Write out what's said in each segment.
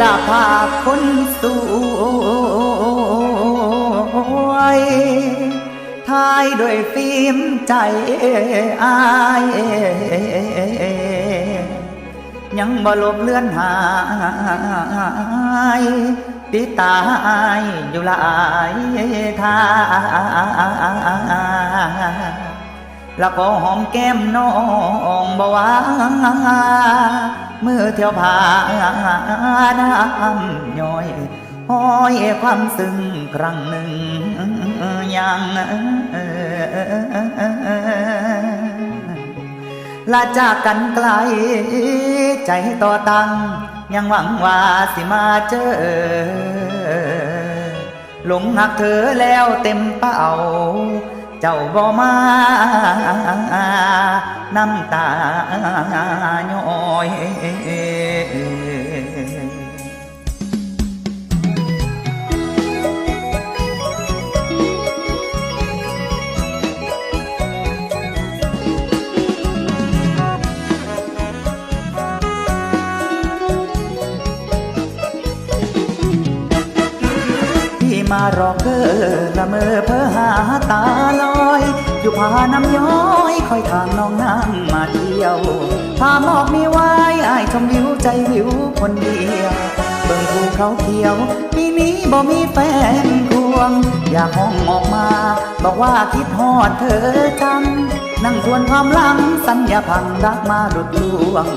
ลาภาพคนสวยทายด้วยฟิล์มใจอายยังบ่ลบเลือนหายติตายอยู่หลายทางแล้วก็หอมแก้มน้องบ่ว่า มือเที่ยวผ่าน้ำย้อยห้อยความซึ้งครั้งหนึ่งยังลาจากกันไกล ใจต่อตัง ยังหวังว่าสิมาเจอ หลงหักเธอแล้วเต็มเป่า เจ้าบ่มาน้ำตาย้อย มารอเกอละเมอเพ้อหาตาลอย อยู่ผาน้ำย้อยคอยทางน้องนางมาเที่ยวพาหมอกมีไว้อายชมวิวใจวิวคนเดียวเบิ่งภูเขาเขียวปีนี้บ่มีแฟนควง อยากห้องออกมา บอกว่าคิดฮอดเธอจัง นั่งทวนความหลังสัญญาพังรักมาดุดลวง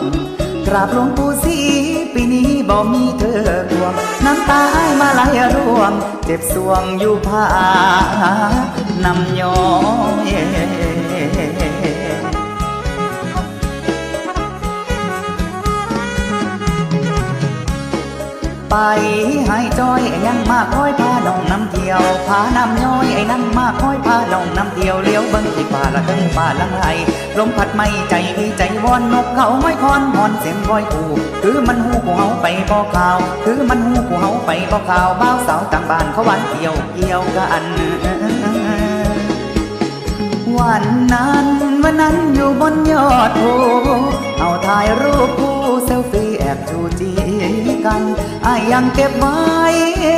กราบหลวงปู่ศรีปีนี้บ่มีเธอดวงน้ำตาอ้ายมาไหลร่วง เจ็บสวงอยู่ผานำย้อย ไปให้จอยไอ้ยังมาคอยพาน้องน้ำเที่ยวพาน้ำย้อยไอ้นั่งมาคอยพาน้องน้ำเที่ยวเลี้ยวเบิ่งที่ป่าละเทิงป่าละไงลมพัดไม่ใจพี่ใจวอนนกเขาไม่คอนหอนเสียงคอยกูคือมันหูกูเฮาไปบ่ข่าว คือมันหูกูเฮาไปบ่ข่าวบ้าวสาวต่างบ้านเขาหวันเกี่ยวเกี่ยวกันวันนั้นวันนั้นอยู่บนยอดภูเอาถ่ายรูปคู่เซลฟี่แอบจูจีกัน อายยังเก็บไว้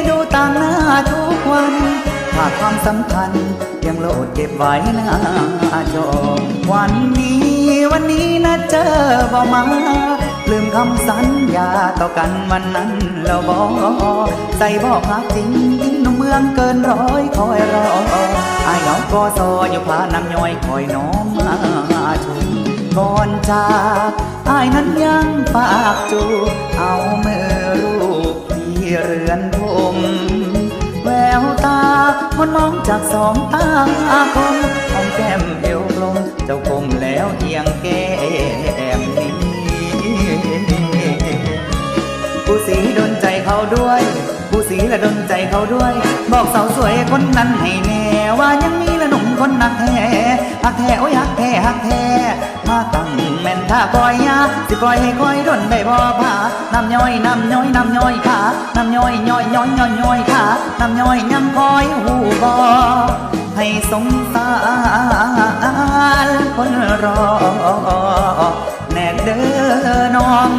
ดูต่างหน้าทุกวันภาความสำคัญยังโหลดเก็บไว้หน้าจอวันนี้วันนี้นะเจอบ่มาลืมคำสัญญาต่อกันวันนั้นเราบอกใส่บอกรักจริงจริงหนุ่มเมืองเกินร้อยคอยรออายเหงาก็ซออยู่พาน้ำย้อยคอยน้องมาชมก่อนจากอายนั้นยังฝากจูเอามือ เรือนผม แววตามนมองจากสองตาคมหอมแก้มเอวกลมเจ้าคมแล้วเอียงแก้มนี้ผู้สีดนใจเขาด้วย ผู้สีละดนใจเขาด้วย บอกสาวสวยคนนั้นให้แน่ว่ายังมีละหนุ่มคนนักแหั ก้อยให้ก้อยดนได้บ่ผาน้ำย้อยน้ำย้อยน้ำย้อยขาน้ำย้อยย้อยย้อยย้อยย้อยขาน้ำย้อยย้ำก้อยหูบ่ให้สงสารคนรอแน่เด้อน้อง